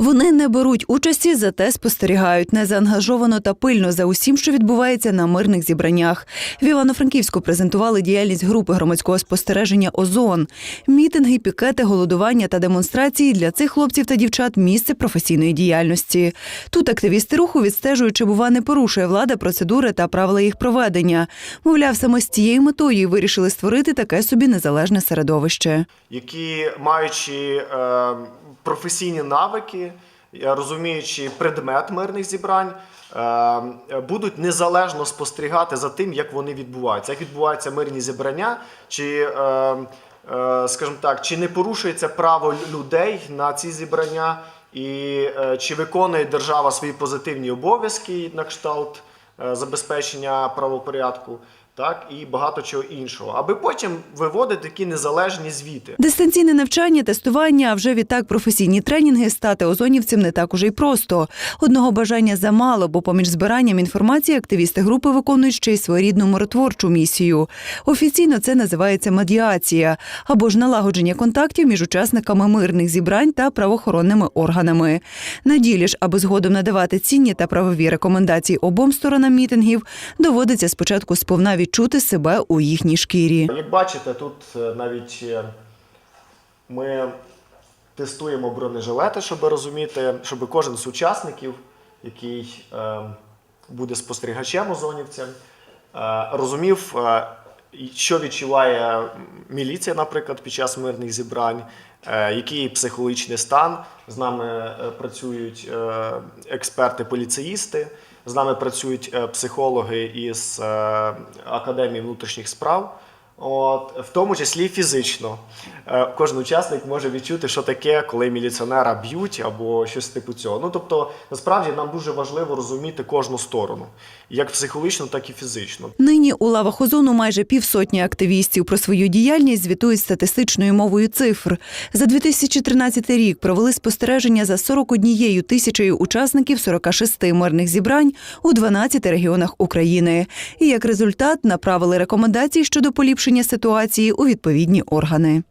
Вони не беруть участі, зате спостерігають незаангажовано та пильно за усім, що відбувається на мирних зібраннях. В Івано-Франківську презентували діяльність групи громадського спостереження Озон. Мітинги, пікети, голодування та демонстрації для цих хлопців та дівчат місце професійної діяльності. Тут активісти руху відстежують, чи бува не порушує влада процедури та правила їх проведення. Мовляв, саме з цією метою вирішили створити таке собі незалежне середовище. які маючи е, професійні навики, розуміючи предмет мирних зібрань, е, будуть незалежно спостерігати за тим, як вони відбуваються, як відбуваються мирні зібрання, чи, е, е, скажімо так, чи не порушується право людей на ці зібрання, і чи виконує держава свої позитивні обов'язки на кшталт забезпечення правопорядку. Так і багато чого іншого, аби потім виводити такі незалежні звіти. Дистанційне навчання, тестування, а вже відтак професійні тренінги стати озонівцем не так уже й просто. Одного бажання замало, бо поміж збиранням інформації активісти групи виконують ще й своєрідну миротворчу місію. Офіційно це називається медіація або ж налагодження контактів між учасниками мирних зібрань та правоохоронними органами. На ділі ж, аби згодом надавати цінні та правові рекомендації обом сторонам мітингів, доводиться спочатку сповна відчути себе у їхній шкірі. Як бачите, тут е, навіть е, ми тестуємо бронежилети, щоб розуміти, щоб кожен з учасників, який е, буде спостерігачем озонівцем, е, розумів, що відчуває міліція, наприклад, під час мирних зібрань, е, який психологічний стан. З нами е, працюють е, експерти-поліцеїсти. З нами працюють психологи із Академії внутрішніх справ, от, в тому числі фізично. Е, Кожен учасник може відчути, що таке, коли міліціонера б'ють або щось типу цього. Ну тобто, насправді нам дуже важливо розуміти кожну сторону, як психологічно, так і фізично. Нині у лавах озону майже півсотні активістів про свою діяльність звітують статистичною мовою цифр. За 2013 рік провели спостереження за 41 тисячею учасників 46 мирних зібрань у 12 регіонах України. І як результат направили рекомендації щодо поліпшення ситуації у відповідні органи.